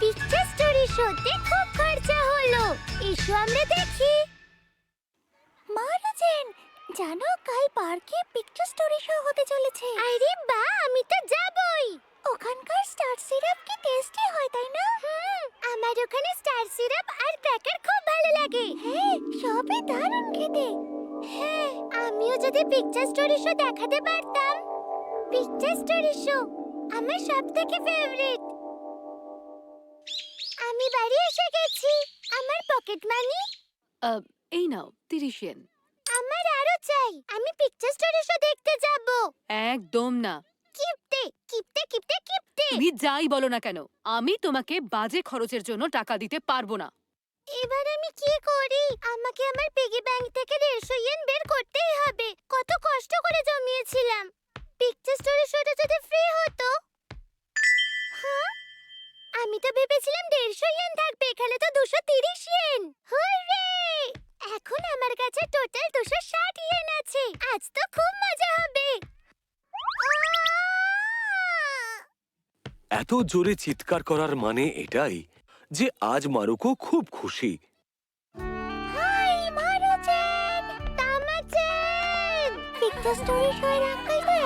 Picture story শোতে খুব খরচা হলো এসো আমরা দেখি মারাজেন জানো কাল পার্কে পিকচার স্টোরি শো হতে চলেছে আরে বা আমি তো যাবই ওখানকার স্টার সিরাপ কি টেস্টি হয় তাই না আমার ওখানে স্টার সিরাপ আর ক্র্যাকার খুব ভালো লাগে হ্যাঁ সবই দারুণ খেতে হ্যাঁ আমিও যদি পিকচার স্টোরি শো দেখাতে পারতাম পিকচার স্টোরি শো আমার সবথেকে ফেভারিট আমি বাড়ি এসে গেছি। আমার পকেট মানি এই নাও তিরিশ ইয়েন আমার আরও চাই। আমি পিকচার স্টোরি শো দেখতে যাব। একদম না। কিপটে কিপটে কিপটে কিপটে। তুমি যাই বলো না কেন আমি তোমাকে বাজে খরচের জন্য টাকা দিতে পারব না। এবার আমি কি করি? আমাকে আমার পিগি ব্যাংক থেকে দেড়শো ইয়েন বের করতেই হবে। কত কষ্ট করে জমিয়েছিলাম। পিকচার স্টোরি শোটা যদি ফ্রি হতো? হ্যাঁ? আমি তো ভেবেছিলাম দেড়শো ইয়েন থাকবে এখানে তো দুশো তিরিশ ইয়েন হুররে! এখন আমার কাছে টোটাল দুশো ষাট ইয়েন আছে। আজ তো খুব মজা হবে। এত জোরে চিৎকার করার মানে এটাই যে আজ মারুকো খুব খুশি।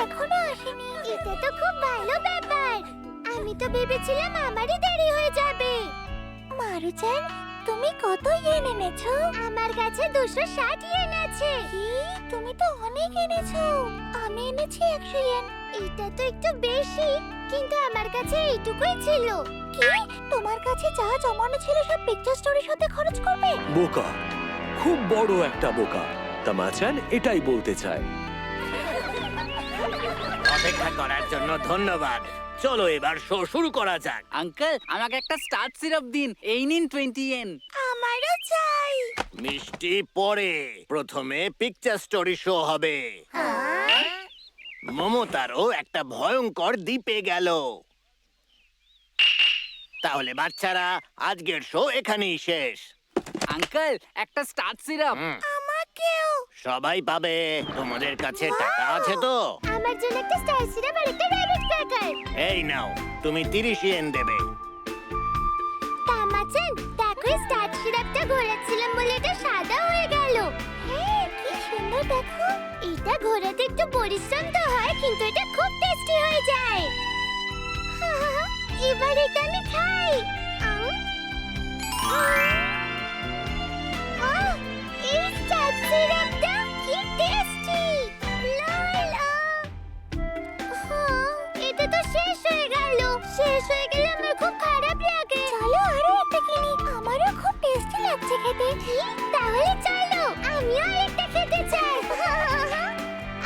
এখনও আসেনি। এটা তো খুব ভালো ব্যাপার। আমি তো ভেবেছিলাম আমারই দেরি হয়ে যাবে। মারুচেন তুমি কত ইয়েন এনেছো? আমার কাছে দুশো ষাট ইয়েন আছে। কি? তুমি তো অনেক এনেছো। আমি এনেছি একশো ইয়েন। এটা তো একটু বেশি কিন্তু আমার কাছে এইটুকুই ছিল। কি? তোমার কাছে যা জমানো ছিল সব পিকচার স্টোরির সাথে খরচ করবে? বোকা। খুব বড় একটা বোকা। তামাচান এটাই বলতে চায়। অপেক্ষা করার জন্য ধন্যবাদ। চলো এবার শো শুরু করা যাক। আঙ্কেল আমাকে একটা স্টার্ট সিরাপ দিন। এই নিন টোয়েন্টি এন আমারও চাই। মিষ্টি পরে প্রথমে পিকচার স্টোরি শো হবে। মমতারও একটা ভয়ঙ্কর দ্বীপে গেল। তাহলে বাচ্চারা আজকের শো এখানেই শেষ। আঙ্কেল একটা স্টার্ট সিরাপ। আমাকেও। সবাই পাবে। তোমাদের কাছে টাকা আছে তো? আমার জন্য একটা স্টার সিরাপ আর একটা র্যাবিট এই নাও তুমি তিরিশ ইয়েন দেবে। তামাচেন দেখো স্টার সিরাপটা ঘোরাচ্ছিলাম বলে এটা সাদা হয়ে গেল। হ্যাঁ কি সুন্দর দেখো। এটা ঘোরাতে একটু পরিশ্রম তো হয় কিন্তু এটা খুব টেস্টি হয়ে যায়। এবার এটা আমি খাই। এই স্টার সিরাপটা লাগছে খেতে। তাহলে চলো আমিও আরেকটা খেতে চাই।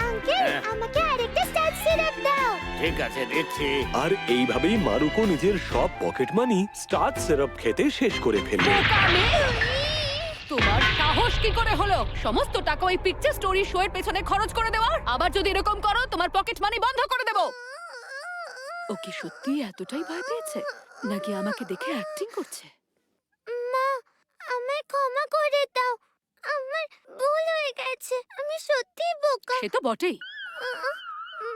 আঙ্কেল হ্যাঁ? আমাকে আরেকটা স্টার সিরাপ দাও। ঠিক আছে দিচ্ছি। আর এইভাবেই মারুকো নিজের সব পকেট মানি স্টার্ট সিরাপ খেতে শেষ করে ফেলল। তোমার সাহস কি করে হলো? সমস্ত টাকা ওই পিকচার স্টোরি শো এর পেছনে খরচ করে দেওয়ার? আবার যদি এরকম করো তোমার পকেট মানি বন্ধ করে দেবো। ও কি সত্যি এতটাই ভয় পেয়েছে? নাকি আমাকে দেখে অ্যাক্টিং করছে? ক্ষমা করে দাও। আমার ভুল হয়ে গেছে আমি সত্যি বোকা। সে তো বটেই।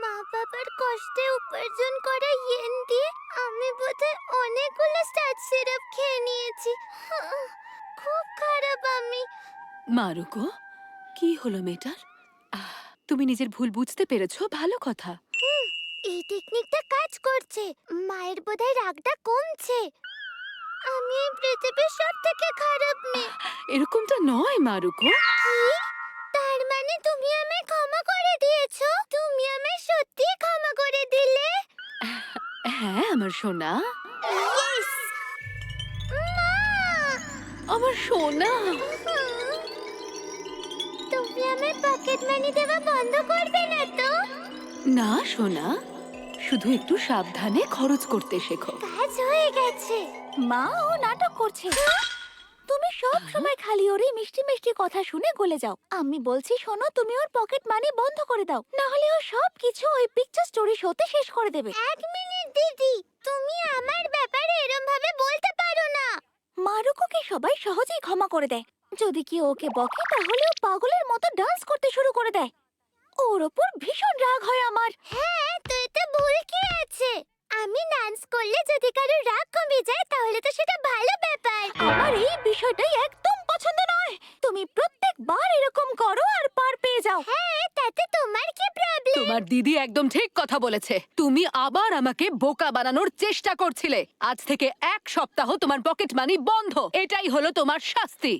মা বাবার কষ্টে উপার্জন করা ইয়েন দিয়ে আমি বোধহয় অনেকগুলো স্টার সিরাপ খেয়ে নিয়েছি। খুব খারাপ আমি। মারুকো কি হলো মেয়েটার? আহ, তুমি নিজের ভুল বুঝতে পেরেছ ভালো কথা। এই টেকনিকটা কাজ করছে। মায়ের বোধহয় রাগটা কমছে। আমি এই পৃথিবীর সব থেকে খারাপ মেয়ে। এরকমটা নয় মারুকো। কি? তার মানে তুমি আমায় ক্ষমা করে দিয়েছ? তুমি আমায় সত্যি ক্ষমা করে দিলে? হ্যাঁ আমার সোনা। ইয়েস! আমার সোনা। তুমি আমার পকেট মানি দেওয়া বন্ধ করবে না তো? না সোনা। শুধু একটু সাবধানে খরচ করতে শেখো। কাজ হয়ে গেছে। মা ও নাটক করছে। তুমি সব সময় খালি ওর এই মিষ্টি মিষ্টি কথা শুনে গলে যাও। আমি বলছি শোনো তুমি ওর পকেট মানি বন্ধ করে দাও। না হলে ও সব কিছু ওই পিকচার স্টোরি শোতে শেষ করে দেবে। এক মিনিট দিদি তুমি আমার ব্যাপারে এরম ভাবে বলতে পারো না। মারুকোকে সবাই সহজেই ক্ষমা করে দেয়। যদি কেউ ওকে বকে তাহলে ও পাগলের মতো ডান্স করতে শুরু করে দেয়। ওর ওপর ভীষণ রাগ হয় আমার। হ্যাঁ তো এতে ভুল কি আছে আমি ডান্স করলে যদি কারও রাগ কমে যায় তাহলে তো সেটা ভালো ব্যাপার। আমার এই বিষয়টাই একদম পছন্দ নয়। তুমি প্রত্যেকবার এরকম করো আর পার পেয়ে যাও। হ্যাঁ তাতে তোমার কি প্রবলেম তোমার দিদি একদম ঠিক কথা বলেছে। তুমি আবার আমাকে বোকা বানানোর চেষ্টা করছিলে। আজ থেকে এক সপ্তাহ তোমার পকেট মানি বন্ধ। এটাই হলো তোমার শাস্তি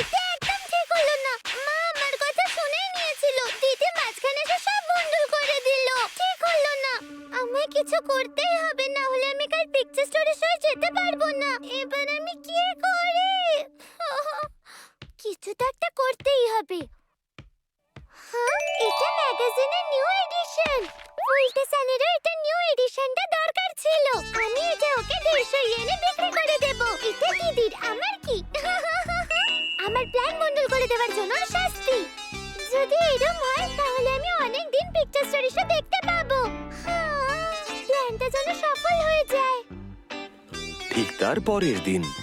এটা একদম ঠিক হলো না মা আমার কথা শুনেই নিয়েছিল দিদি মাঝখানে এসে সব বন্ধুর করে দিল ঠিক হলো না আমায় কিছু করতেই হবে, না হলে আমি কাল পিকচার স্টোরি শো যেতে পারব না। এবার আমি কি করি? কিছু তো একটা করতেই হবে। হ্যাঁ এটা ম্যাগাজিনের নিউ এডিশন উল্টে স্যানেরও এটা নিউ এডিশনটা দরকার ছিল। আমি এটা ওকে দেড়শো ইয়েনে বিক্রি করে দেব। এটা দিদির, আমার কি? আমার প্ল্যান মন্ডল করে দেওয়ার জন্য শাস্তি। যদি এরকম হয়, তাহলে আমি অনেক দিন পিকচার স্টোরি শো দেখতে তার পরের দিন।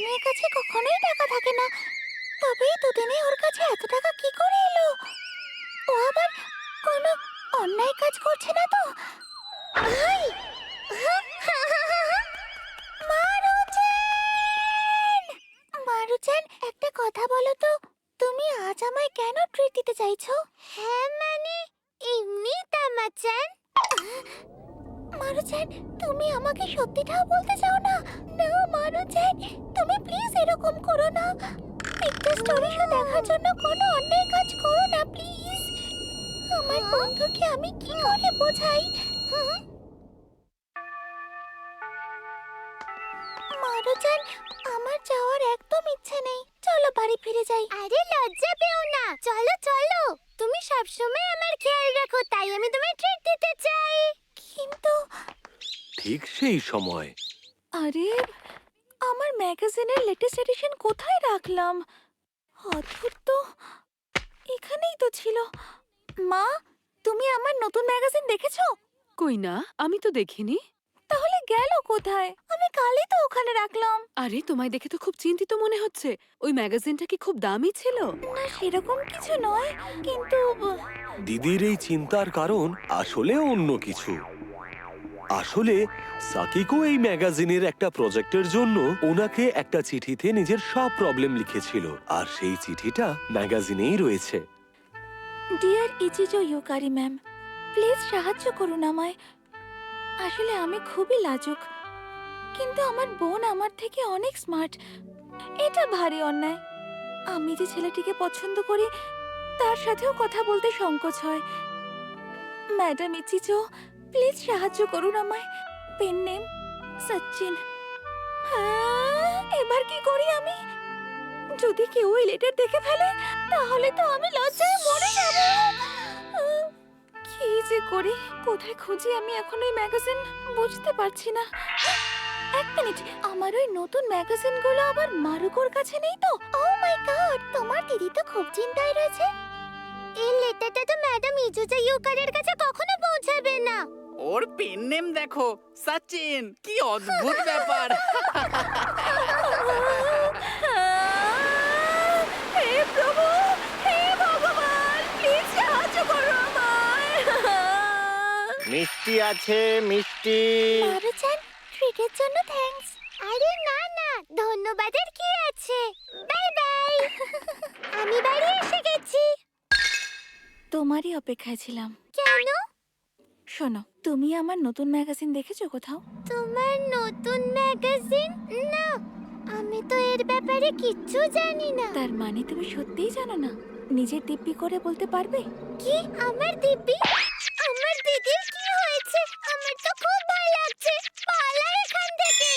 মারুজানের কাছে কখনোই টাকা থাকে না। তবে দুদিনে ওর কাছে এত টাকা কি করে এলো? ও আবার কোনো অন্যায় কাজ করছে না তো! মারুজান! মারুজান একটা কথা বলো তো তুমি আজ আমায় কেন ট্রিট দিতে চাইছো? হ্যাঁ মানে এমনি তামাচান মারুচান তুমি আমাকে সত্যিটাও বলতে চাও না? না মারুচান তুমি প্লিজ এরকম করো না। পিকচার স্টোরি শো দেখার জন্য কোনো অন্যায় কাজ করো না প্লিজ আমার বন্ধুকে আমি কি করে বোঝাই? মারুচান আমার যাওয়ার একদম ইচ্ছে নেই। চলো বাড়ি ফিরে যাই। আরে লজ্জা পেও না। চলো চলো। তুমি সবসময় আমার খেয়াল রাখো তাই আমি তোমায় ট্রিট দিতে চাই। কিন্তু ঠিক সেই সময় আরে আমার ম্যাগাজিনের লেটেস্ট এডিশন কোথায় রাখলাম? অদ্ভুত তো। এখানেই তো ছিল। মা তুমি আমার নতুন ম্যাগাজিন দেখেছ? কই না আমি তো দেখিনি। তাহলে গেল কোথায়? আমি কালই তো ওখানে রাখলাম। আরে তোমায় দেখে তো খুব চিন্তিত মনে হচ্ছে। ওই ম্যাগাজিনটা কি খুব দামি ছিল? না সেরকম কিছু নয় কিন্তু দিদির এই চিন্তার কারণ আসলে অন্য কিছু। আসলে সাকিকো এই ম্যাগাজিনের একটা প্রজেক্টের জন্য ওনাকে একটা চিঠিতে নিজের সব প্রবলেম লিখেছিল। আর সেই চিঠিটা ম্যাগাজিনেই রয়েছে। Dear Ichijo Yukari ma'am please সাহায্য করুন আমায়। আসলে আমি খুবই লাজুক, কিন্তু আমার বোন আমার থেকে অনেক স্মার্ট এটা ভারী অন্যায়। আমি যে ছেলেটিকে পছন্দ করি, তার সাথেও কথা বলতে সংকোচ হয়। ম্যাডাম ইচিজো প্লিজ সাহায্য করুন আমায়। Pen name Sachin. হ্যাঁ, এবার কি করি আমি? যদি কেউ ওই লেটার দেখে ফেলে তাহলে তো আমি লজ্জায় মরে যাব। কি যে করি কোথায় খুঁজি আমি এখন ওই ম্যাগাজিন বুঝতে পারছি না। এক মিনিট আমার ওই নতুন ম্যাগাজিনগুলো আবার মারুকোর কাছে নেই তো? ও মাই গড তোমার দিদি তো খুব চিন্তায় রয়েছে। এই লেটারটা তো ম্যাডাম ইজুজা ইউকারের কাছে কখনো পৌঁছাবে না। ওর পেন নেম দেখো সচিন কি অদ্ভুত ব্যাপার। হে প্রভু হে ভগবান প্লিজ সাহায্য করো আমায়। মিষ্টি আছে মিষ্টি। মারুচান ট্রিটের জন্য থ্যাঙ্কস আরে না না ধন্যবাদের কি আছে? বাই বাই আমি বাড়ি এসে গেছি। তোমারই অপেক্ষায় ছিলাম। কেন? শোনো তুমি আমার নতুন ম্যাগাজিন দেখেছ কোথাও? তোমার নতুন ম্যাগাজিন? না আমি তো এর ব্যাপারে কিচ্ছু জানি না। তার মানে তুমি সত্যিই জানো না? নিজের দিব্যি করে বলতে পারবে? কি? আমার দিব্যি? আমার দিদির কি হয়েছে? আমার তো খুব ভয় লাগছে। পালা এখান থেকে।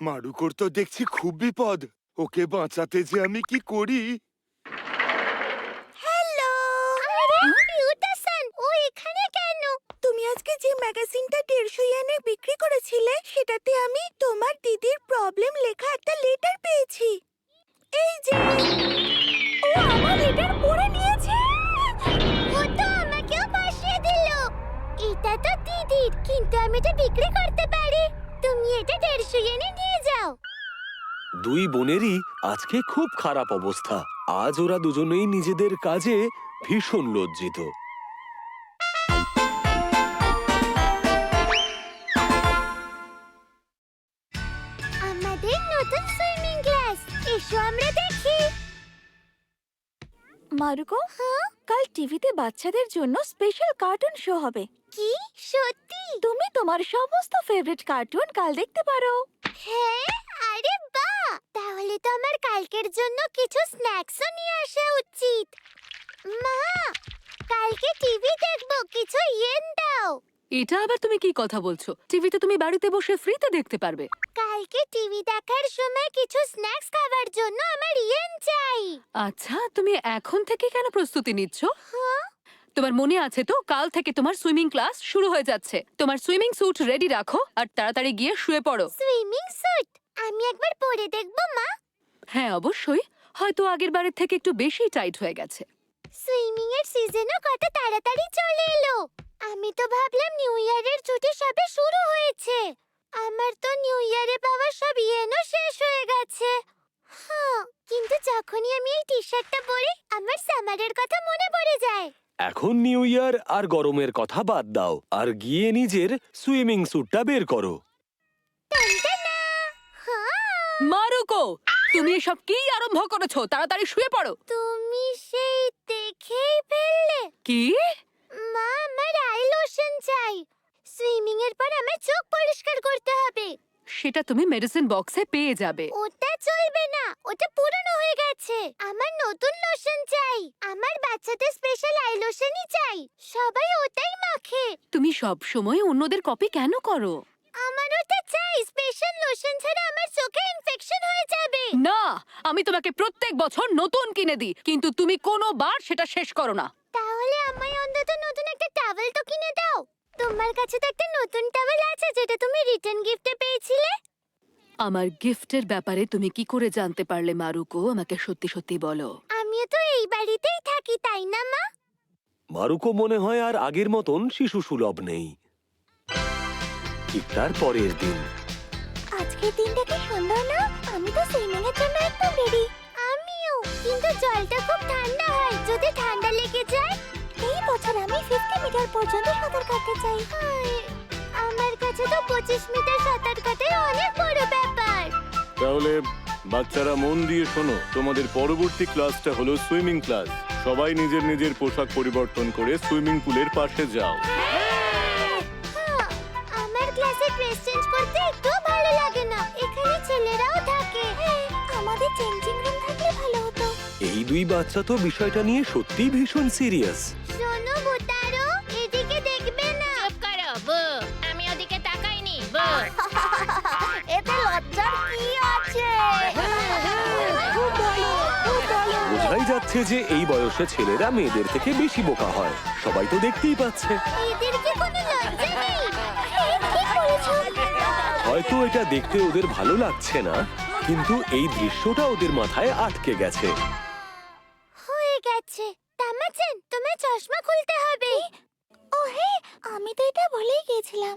মারুকোর তো দেখছি খুব বিপদ। ওকে বাঁচাতে যে আমি কি করি হ্যালো আরে পিউটা সান ও এখানে ম্যাগাজিনটা দেড়শো ইয়েনে বিক্রি করেছিলে? সেটাতে আমি তোমার দিদির প্রবলেম লেখা একটা লেটার পেয়েছি। এই যে! ও আমার লেটার পড়ে নিয়েছে! ও তো আমাকেও পাঠিয়ে দিল। এটা তো দিদির, কিন্তু আমি এটা বিক্রি করতে পারি। তুমি এটা দেড়শো ইয়েনে নিয়ে যাও। দুই বোনেরই আজকে খুব খারাপ অবস্থা। আজ ওরা দুজনেই নিজেদের কাজে ভীষণ লজ্জিত। মারুকো? কাল টিভিতে বাচ্চাদের জন্য স্পেশাল কার্টুন শো হবে। কি? সত্যি? তুমি তোমার সমস্ত ফেভারিট কার্টুন কাল দেখতে পারো। হ্যাঁ? আরে বাহ! তাহলে তো আমার কালকের জন্য কিছু স্ন্যাক্সও নিয়ে আসা উচিত। মা কালকে টিভি দেখব কিছু ইয়েন দাও। এটা আবার তুমি কি কথা বলছো? টিভিতে তুমি বাড়িতে বসে ফ্রিতে দেখতে পারবে। কালকে টিভি দেখার সময় কিছু স্ন্যাক্স খাবার জন্য আমার ইয়েন চাই। আচ্ছা তুমি এখন থেকে কেন প্রস্তুতি নিচ্ছ? হ্যাঁ? তোমার মনে আছে তো কাল থেকে তোমার সুইমিং ক্লাস শুরু হয়ে যাচ্ছে। তোমার সুইমিং স্যুট রেডি রাখো আর তাড়াতাড়ি গিয়ে শুয়ে পড়ো। সুইমিং স্যুট আমি একবার পরে দেখব মা। হ্যাঁ অবশ্যই। হয়তো আগের বারের থেকে একটু বেশি টাইট হয়ে গেছে। সুইমিং এর সিজনও কত তাড়াতাড়ি চলে এলো। আমি তো ভাবলাম নিউ ইয়ারের ছুটি সবে শুরু হয়েছে। আমার তো নিউ ইয়ারে পাওয়া সব ইয়েনও শেষ হয়ে গেছে। হ্যাঁ কিন্তু যখনই আমি এই টি শার্টটা পরি আমার সামারের কথা মনে পড়ে যায়। এখন নিউ ইয়ার আর গরমের কথা বাদ দাও আর গিয়ে নিজের সুইমিং স্যুটটা বের করো। টনটনা! হ্যাঁ তুমি এসব কি আরম্ভ করেছ? তাড়াতাড়ি শুয়ে পড়ো। তুমি সেই দেখেই ফেললে। কি? মা আমার আই লোশন চাই। সুইমিং এর পর আমার চোখ পরিষ্কার করতে হবে। সেটা তুমি মেডিসিন বক্সে পেয়ে যাবে। ওটা চলবে না ওটা পুরনো হয়ে গেছে। আমার নতুন লোশন চাই। আমার বাচ্চাদের স্পেশাল আই লোশনই চাই। সবাই ওটাই মাখে। তুমি সব সময় অন্যদের কপি কেন করো? আমার ওটা চাই স্পেশাল লোশন ছাড়া আমার চোখে ইনফেকশন হয়ে যাবে। না আমি তোমাকে প্রত্যেক বছর নতুন কিনে দিই কিন্তু তুমি কোনো বার সেটা শেষ করো না। তাহলে আমায় অন্তত নতুন একটা টাওয়েল তো কিনে দাও। তোমার কাছে তো একটা নতুন টাওয়েল আছে যেটা তুমি রিটার্ন গিফটে পেয়েছিলে? আমার গিফটের ব্যাপারে তুমি কি করে জানতে পারলে মারুকো? আমাকে সত্যি সত্যি বলো। আমিও তো এই বাড়িতেই থাকি তাই না মা? মারুকো মনে হয় আর আগের মতন শিশু সুলভ নেই। ঠিক তার পরের দিন। আজকের দিনটা কি সুন্দর না? আমি তো সুইমিং এর জন্য একদম রেডি আমিও। কিন্তু জলটা খুব ঠান্ডা হয়। যদি ঠান্ডা লেগে যায় এই বছর আমি 50 মিটার পর্যন্ত সাঁতার কাটতে চাই। আমার কাছে তো 25 মিটার সাঁতার কাটাই অনেক বড় ব্যাপার। তাহলে বাচ্চারা মন দিয়ে শোনো তোমাদের পরবর্তী ক্লাসটা হলো সুইমিং ক্লাস। সবাই নিজের নিজের পোশাক পরিবর্তন করে সুইমিং পুলের পাশে যাও। চেঞ্জ করতে একটু ভালো লাগে না। এখানে ছেলেরাও থাকে। আমাদের চেঞ্জিং রুম থাকলে ভালো হতো। এই দুই বাচ্চা তো বিষয়টা নিয়ে সত্যিই ভীষণ সিরিয়াস শোনো বুতারো এদিকে দেখবে না। চুপ করো বু আমি ওদিকে তাকাইনি বু এতে লজ্জার কি আছে? বোঝাই যাচ্ছে যে এই বয়সে ছেলেরা মেয়েদের থেকে বেশি বোকা হয়। সবাই তো দেখতেই পাচ্ছে। এদের কি কোনো হয়তো এটা দেখতে ওদের ভালো লাগছে না, কিন্তু এই দৃশ্যটা ওদের মাথায় আটকে গেছে। হয়ে গেছে। তামাচেন, তোমার চশমা খুলতে হবে। ও আমি তো এটা ভুলেই গিয়েছিলাম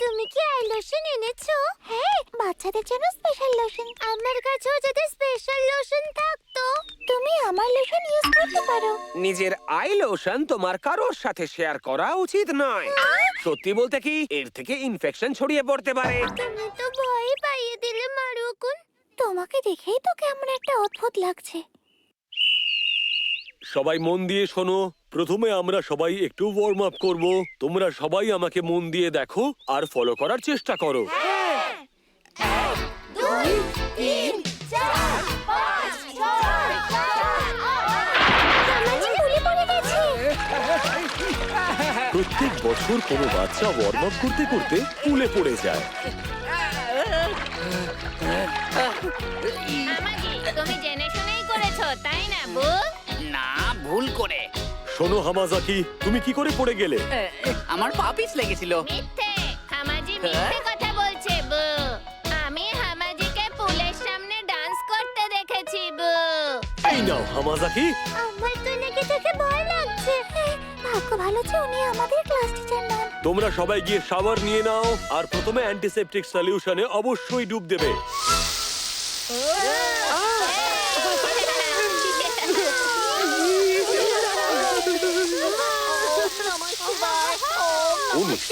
তুমি কি আই লোশন এনেছো? হ্যাঁ বাচ্চাদের জন্য স্পেশাল লোশন আমার কাছেও যদি স্পেশাল লোশন থাকতো। তুমি আমার লোশন ইউজ করতে পারো। নিজের আই লোশন তোমার কারোর সাথে শেয়ার করা উচিত নয়। সত্যি বলতে কি এর থেকে ইনফেকশন ছড়িয়ে পড়তে পারে। তুমি তো ভয় পাইয়ে দিলে মারুকুন তোমাকে দেখেই তো কেমন একটা অদ্ভুত লাগছে। সবাই মন দিয়ে শোনো। প্রথমে আমরা সবাই একটু ওয়ার্ম আপ করব। তোমরা সবাই আমাকে মন দিয়ে দেখো আর ফলো করার চেষ্টা করো। প্রত্যেক বছর কোনো বাচ্চা ওয়ার্ম আপ করতে করতে পুলে পড়ে যায়। তুমি জেনে শুনেই করেছ তাই না বু না ভুল করে। শোনো হামাজাকি তুমি কি করে পড়ে গেলে? এ, এ, আমার পা পিছ লেগেছিল। মিথ্যে। হামাজি মিথ্যে কথা বলছে বু। আমি হামাজিকে পুলের সামনে ডান্স করতে দেখেছি বু। এই নাও হামাজাকি। আমার তো থেকে ভয় লাগছে। ভাগ্য ভালো যে উনি আমাদের ক্লাস টিচার নন। তোমরা সবাই গিয়ে শাওয়ার নিয়ে নাও আর প্রথমে অ্যান্টিসেপটিক সলিউশনে অবশ্যই ডুব দেবে। ও!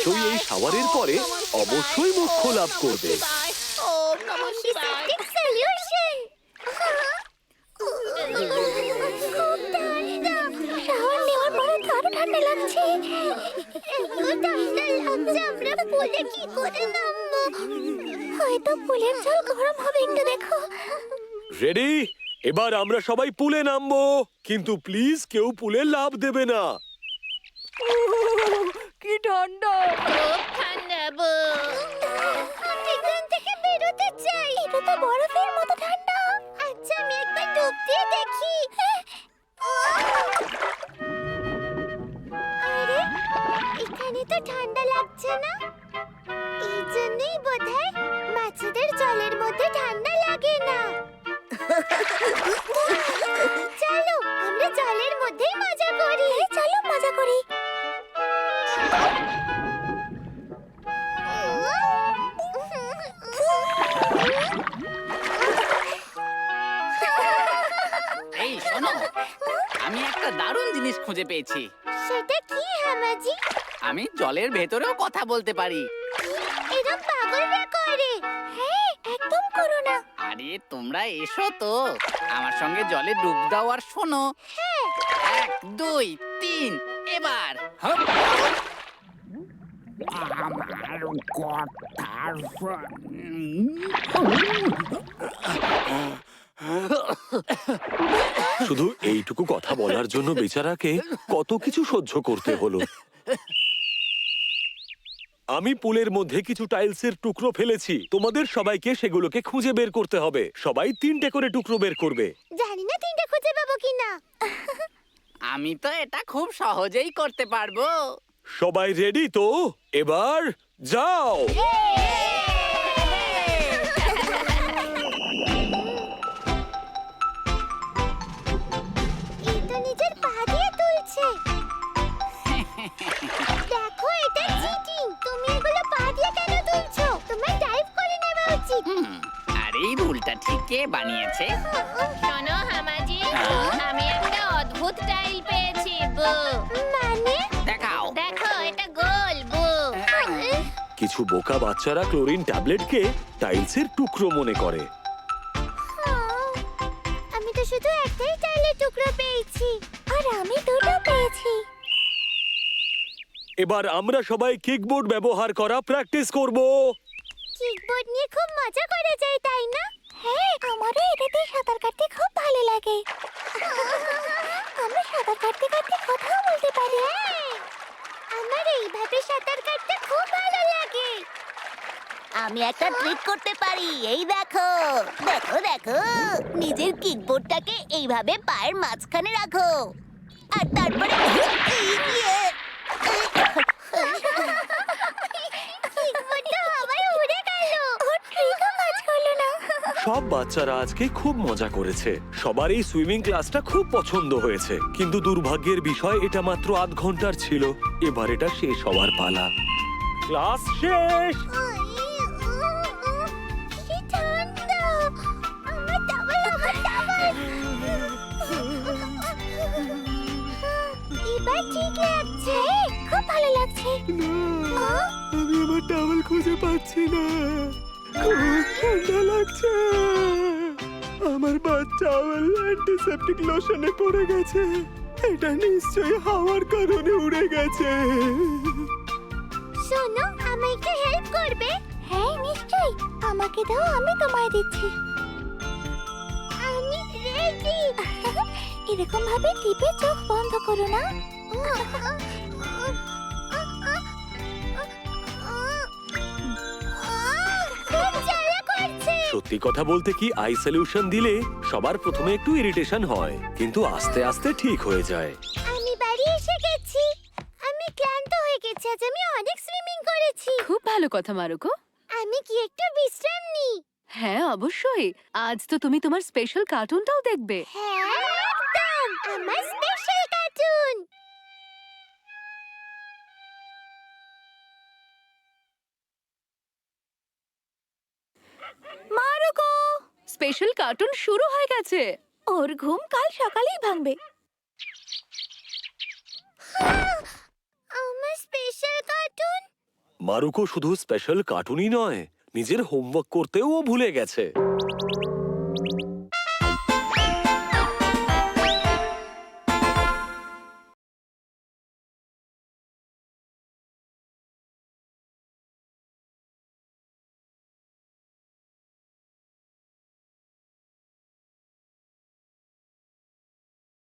নিশ্চয়ই এই শাওয়ারের পরে অবশ্যই মোক্ষ লাভ করবে। হয়তো পুলের জল গরম হবে একটু দেখো রেডি? এবার আমরা সবাই পুলে নামবো কিন্তু প্লিজ কেউ পুলে লাভ দেবে না। কি ঠান্ডা। খুব ঠান্ডা বু। আমি এখান থেকে বেরোতে চাই। এটা তো বরফের মতো ঠান্ডা। আচ্ছা আমি একবার ডুব দিয়ে দেখি। আরে এখানে তো ঠান্ডা লাগছে না। এই জন্যই বোধহয় মাছেদের জলের মধ্যে পেয়েছি। সেটা কি হামাজি? আমি জলের ভেতরেও কথা বলতে পারি। এরকম পাগলরা করে? হ্যাঁ একদম করো না। আরে তোমরা এসো তো। আমার সঙ্গে জলে ডুব দাও আর শোনো। এক দুই তিন এবার। হপ। শুধু এইটুকু কথা বলার জন্য বেচারাকে কত কিছু সহ্য করতে হলো। আমি পুলের মধ্যে কিছু টাইলসের টুকরো ফেলেছি। তোমাদের সবাইকে সেগুলোকে খুঁজে বের করতে হবে। সবাই তিনটে করে টুকরো বের করবে। জানি না তিনটে খুঁজে পাবো কিনা। আমি তো এটা খুব সহজেই করতে পারব। সবাই রেডি তো? এবার যাও! বানিয়েছে। শোনো হামাজি আমি একটা অদ্ভুত টাইল পেয়েছি বু। মানে? দেখাও। দেখো এটা গোল বু। কিছু বোকা বাচ্চারা ক্লোরিন ট্যাবলেটকে টাইলসের টুকরো মনে করে। আমি তো শুধু একটাই টাইলের টুকরো পেয়েছি আর আমি দুটো পেয়েছি। এবার আমরা সবাই কিকবোর্ড ব্যবহার করা প্র্যাকটিস করব। কিকবোর্ড নিয়ে খুব মজা করা যায় তাই না হ্যাঁ আমারও এটাতে সাঁতার কাটতে খুব ভালো লাগে আমরা সাঁতার কাটতে কাটতে কথাও বলতে পারি হ্যাঁ, আমার এইভাবে সাঁতার কাটতে খুব ভালো লাগে আমি একটা ট্রিক করতে পারি। এই দেখো। দেখো দেখো। নিজের কিকবোর্ডটাকে এইভাবে পায়ের মাঝখানে রাখো। আর তারপরে সব বাচ্চারা আজকে খুব মজা করেছে। সবার এই সুইমিং ক্লাসটা খুব পছন্দ হয়েছে। কিন্তু দুর্ভাগ্যের বিষয় এটা মাত্র আধ ঘণ্টার ছিল। এবার এটা শেষ হওয়ার পালা। ক্লাস শেষ! লাগছে আমি আমার টাওয়েল খুঁজে পাচ্ছি না। খুব ঠান্ডা লাগছে। আমার বাচ্চাওয়েল অ্যান্টিসেপটিক লোশনে পড়ে গেছে। এটা নিশ্চয়ই হাওয়ার কারণে উড়ে গেছে। শোনো আমাকে হেল্প করবে? হ্যাঁ নিশ্চয়ই। আমাকে দাও, আমি তোমায় দিচ্ছি। আমি রেডি এরকম ভাবে টিপে চোখ বন্ধ করো না। সত্যি কথা বলতে কি আই সলিউশন দিলে সবার প্রথমে একটু ইরিটেশন হয় কিন্তু আস্তে আস্তে ঠিক হয়ে যায়। আমি বাড়ি এসে গেছি। আমি ক্লান্ত হয়ে গেছি আজ আমি অনেক সুইমিং করেছি। খুব ভালো কথা মারুকো। আমি কি একটু বিশ্রাম নিই হ্যাঁ অবশ্যই। আজ তো তুমি তোমার স্পেশাল কার্টুনটাও দেখবে। হ্যাঁ একদম। আমার special cartoon Maruko! Special cartoon শুরু হয়ে গেছে। ওর ঘুম কাল সকালেই ভাঙবে। আমার স্পেশাল কার্টুন মারুকো শুধু স্পেশাল কার্টুনই নয় নিজের হোমওয়ার্ক করতেও ও ভুলে গেছে।